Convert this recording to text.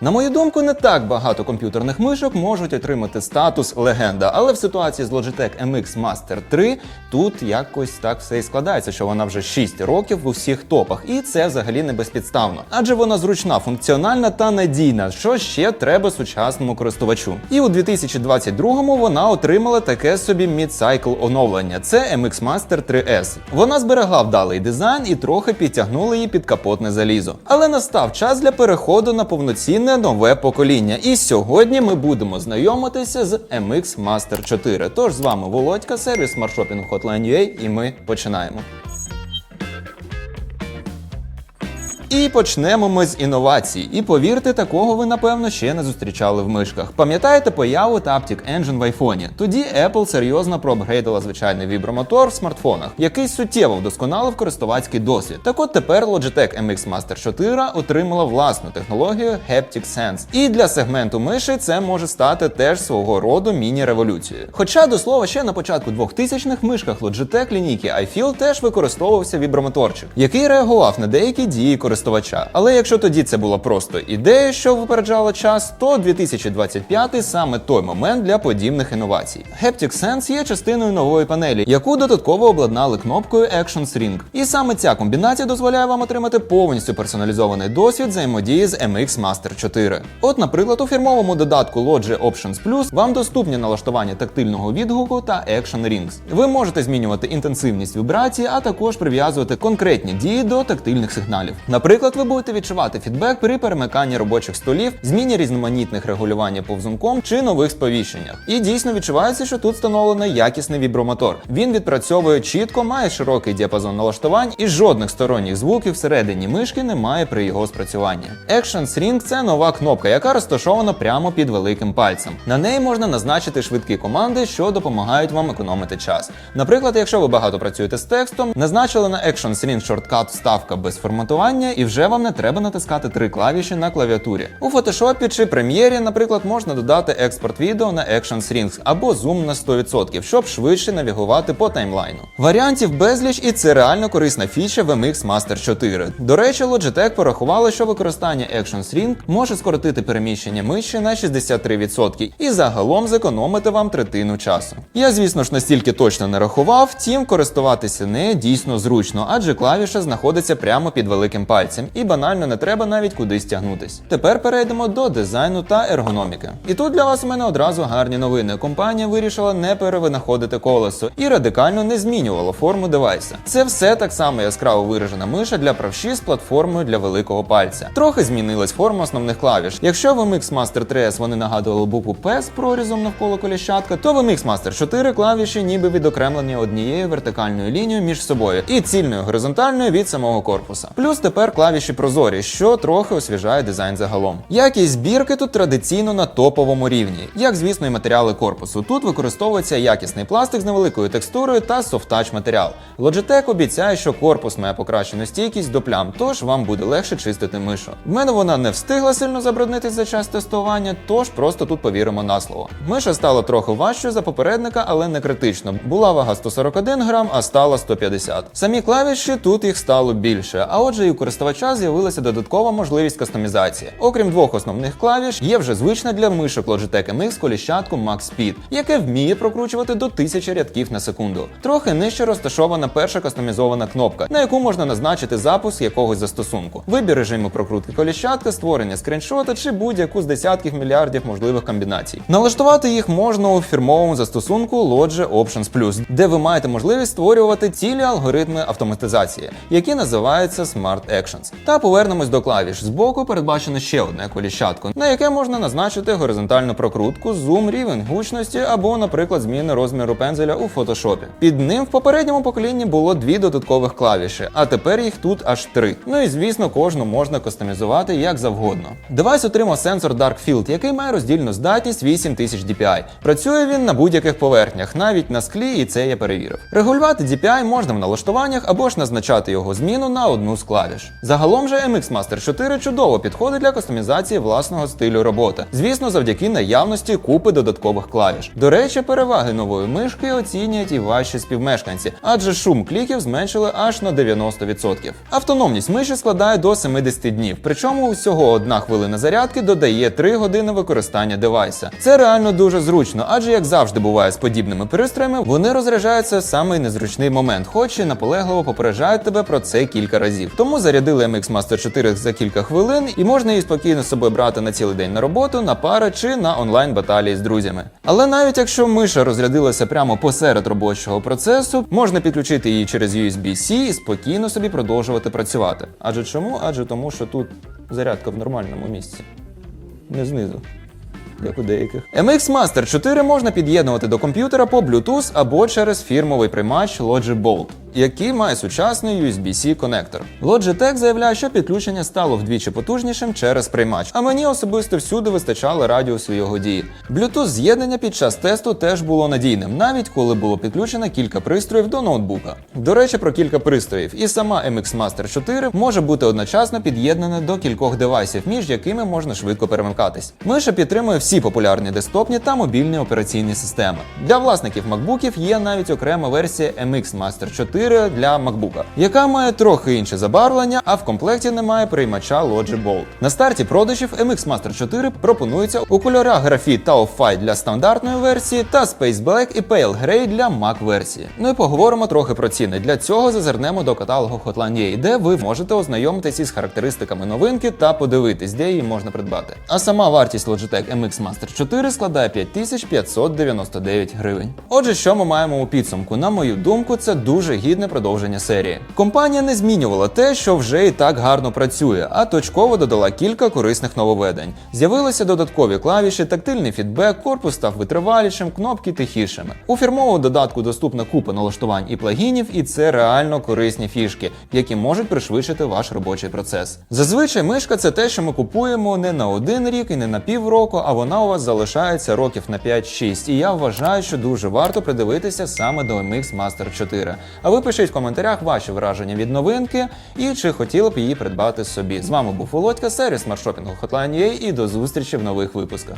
На мою думку, не так багато комп'ютерних мишок можуть отримати статус легенда, але в ситуації з Logitech MX Master 3 тут якось так все і складається, що вона вже 6 років в усіх топах, і це взагалі не безпідставно. Адже вона зручна, функціональна та надійна, що ще треба сучасному користувачу. І у 2022-му вона отримала таке собі мідсайкл оновлення. Це MX Master 3S. Вона зберегла вдалий дизайн і трохи підтягнула її під капотне залізо. Але настав час для переходу на повноцінне нове покоління. І сьогодні ми будемо знайомитися з MX Master 4. Тож з вами Володька, сервіс Hotline.ua і ми починаємо. І почнемо ми з інновацій. І повірте, такого ви напевно ще не зустрічали в мишках. Пам'ятаєте появу Taptic Engine в айфоні? Тоді Apple серйозно проапгрейдила звичайний вібромотор в смартфонах, який суттєво вдосконалив користувацький досвід. Так от тепер Logitech MX Master 4 отримала власну технологію Haptic Sense. І для сегменту миші це може стати теж свого роду міні-революцією. Хоча до слова, ще на початку 2000-х мишках Logitech лінійки iFeel теж використовувався вібромоторчик, який реагував на деякі дії користувача. Але якщо тоді це була просто ідея, що випереджала час, то 2025 саме той момент для подібних інновацій. Haptic Sense є частиною нової панелі, яку додатково обладнали кнопкою Actions Ring. І саме ця комбінація дозволяє вам отримати повністю персоналізований досвід взаємодії з MX Master 4. От, наприклад, у фірмовому додатку Logi Options Plus вам доступні налаштування тактильного відгуку та Action Rings. Ви можете змінювати інтенсивність вібрації, а також прив'язувати конкретні дії до тактильних сигналів. Наприклад, ви будете відчувати фідбек при перемиканні робочих столів, зміні різноманітних регулювання повзунком чи нових сповіщеннях. І дійсно відчувається, що тут встановлено якісний вібромотор. Він відпрацьовує чітко, має широкий діапазон налаштувань і жодних сторонніх звуків всередині мишки немає при його спрацюванні. Actions Ring – це нова кнопка, яка розташована прямо під великим пальцем. На неї можна назначити швидкі команди, що допомагають вам економити час. Наприклад, якщо ви багато працюєте з текстом, назначили на Actions Ring шорткат вставка без форматування, і вже вам не треба натискати три клавіші на клавіатурі. У Photoshop чи Premiere, наприклад, можна додати експорт відео на Actions Rings або зум на 100%, щоб швидше навігувати по таймлайну. Варіантів безліч, і це реально корисна фіча в MX Master 4. До речі, Logitech порахували, що використання Actions Ring може скоротити переміщення миші на 63% і загалом зекономити вам третину часу. Я, звісно ж, настільки точно не рахував, втім користуватися нею дійсно зручно, адже клавіша знаходиться прямо під великим пальцем, і банально не треба навіть кудись тягнутись. Тепер перейдемо до дизайну та ергономіки. І тут для вас у мене одразу гарні новини. Компанія вирішила не перевинаходити колесо і радикально не змінювала форму девайса. Це все так само яскраво виражена миша для правші з платформою для великого пальця. Трохи змінилась форма основних клавіш. Якщо в MX Master 3S вони нагадували букву P з прорізом навколо коліщатка, то в MX Master 4 клавіші ніби відокремлені однією вертикальною лінією між собою і цільною горизонтальною від самого корпуса. Плюс тепер клавіші прозорі, що трохи освіжає дизайн загалом. Якість збірки тут традиційно на топовому рівні, як звісно, і матеріали корпусу. Тут використовується якісний пластик з невеликою текстурою та софтач матеріал. Logitech обіцяє, що корпус має покращену стійкість до плям, тож вам буде легше чистити мишу. В мене вона не встигла сильно забруднитись за час тестування, тож просто тут повіримо на слово. Миша стала трохи важчою за попередника, але не критично. Була вага 141 грам, а стала 150. Самі клавіші тут їх стало більше, а отже, і у користувача з'явилася додаткова можливість кастомізації. Окрім двох основних клавіш, є вже звична для мишок Logitech MX коліщатку Max Speed, яке вміє прокручувати до 1000 рядків на секунду. Трохи нижче розташована перша кастомізована кнопка, на яку можна назначити запуск якогось застосунку, вибір режиму прокрутки коліщатка, створення скріншота чи будь-яку з десятків мільярдів можливих комбінацій. Налаштувати їх можна у фірмовому застосунку Logi Options Plus, де ви маєте можливість створювати цілі алгоритми автоматизації, які називаються Smart Actions. Та повернемось до клавіш. Збоку передбачено ще одне коліщатко, на яке можна назначити горизонтальну прокрутку, зум, рівень гучності або, наприклад, зміни розміру пензеля у фотошопі. Під ним в попередньому поколінні було дві додаткових клавіші, а тепер їх тут аж три. Ну і звісно, кожну можна кастомізувати як завгодно. Девайс отримав сенсор Dark Field, який має роздільну здатність 8000 DPI. Працює він на будь-яких поверхнях, навіть на склі, і це я перевірив. Регулювати DPI можна в налаштуваннях або ж назначати його зміну на одну з клавіш. Загалом же MX Master 4 чудово підходить для кастомізації власного стилю роботи. Звісно, завдяки наявності купи додаткових клавіш. До речі, переваги нової мишки оцінюють і ваші співмешканці, адже шум кліків зменшили аж на 90%. Автономність миші складає до 70 днів, причому всього одна хвилина зарядки додає 3 години використання девайса. Це реально дуже зручно, адже як завжди буває з подібними пристроями, вони розряджаються в самий незручний момент, хоч і наполегливо попереджають тебе про це кілька разів. Тому зарядили MX Master 4 за кілька хвилин, і можна її спокійно з собою брати на цілий день на роботу, на пари чи на онлайн баталії з друзями. Але навіть якщо миша розрядилася прямо посеред робочого процесу, можна підключити її через USB-C і спокійно собі продовжувати працювати. Адже чому? Адже тому, що тут зарядка в нормальному місці, не знизу. Як у деяких. MX Master 4 можна під'єднувати до комп'ютера по Bluetooth або через фірмовий приймач Bolt, який має сучасний USB-C конектор. Logitech заявляє, що підключення стало вдвічі потужнішим через приймач, а мені особисто всюди вистачало радіусу його дії. Bluetooth з'єднання під час тесту теж було надійним, навіть коли було підключено кілька пристроїв до ноутбука. До речі, про кілька пристроїв. І сама MX Master 4 може бути одночасно під'єднана до кількох девайсів, між якими можна швидко перемикатись. Миша підтримує всі популярні десктопні та мобільні операційні системи. Для власників MacBookів є навіть окрема версія MX Master 4 для MacBook, яка має трохи інше забарвлення, а в комплекті немає приймача Logic Bolt. На старті продажів MX Master 4 пропонується у кольорах графіт та Off-White для стандартної версії та Space Black і Pale Grey для Mac версії. Ну і поговоримо трохи про ціни. Для цього зазирнемо до каталогу Hotline де ви можете ознайомитися із характеристиками новинки та подивитись, де її можна придбати. А сама вартість Logitech MX Master 4 складає 5599 гривень. Отже, що ми маємо у підсумку? На мою думку, це дуже гідне продовження серії. Компанія не змінювала те, що вже і так гарно працює, а точково додала кілька корисних нововведень. З'явилися додаткові клавіші, тактильний фідбек, корпус став витривалішим, кнопки тихішими. У фірмовому додатку доступна купа налаштувань і плагінів, і це реально корисні фішки, які можуть пришвидшити ваш робочий процес. Зазвичай мишка це те, що ми купуємо не на один рік і не на півроку, а вона у вас залишається років на 5-6. І я вважаю, що дуже варто придивитися саме до MX Master 4. А ви пишіть в коментарях ваші враження від новинки і чи хотіли б її придбати собі. З вами був Володька, сервіс маршопінгу Hotline.ua і до зустрічі в нових випусках.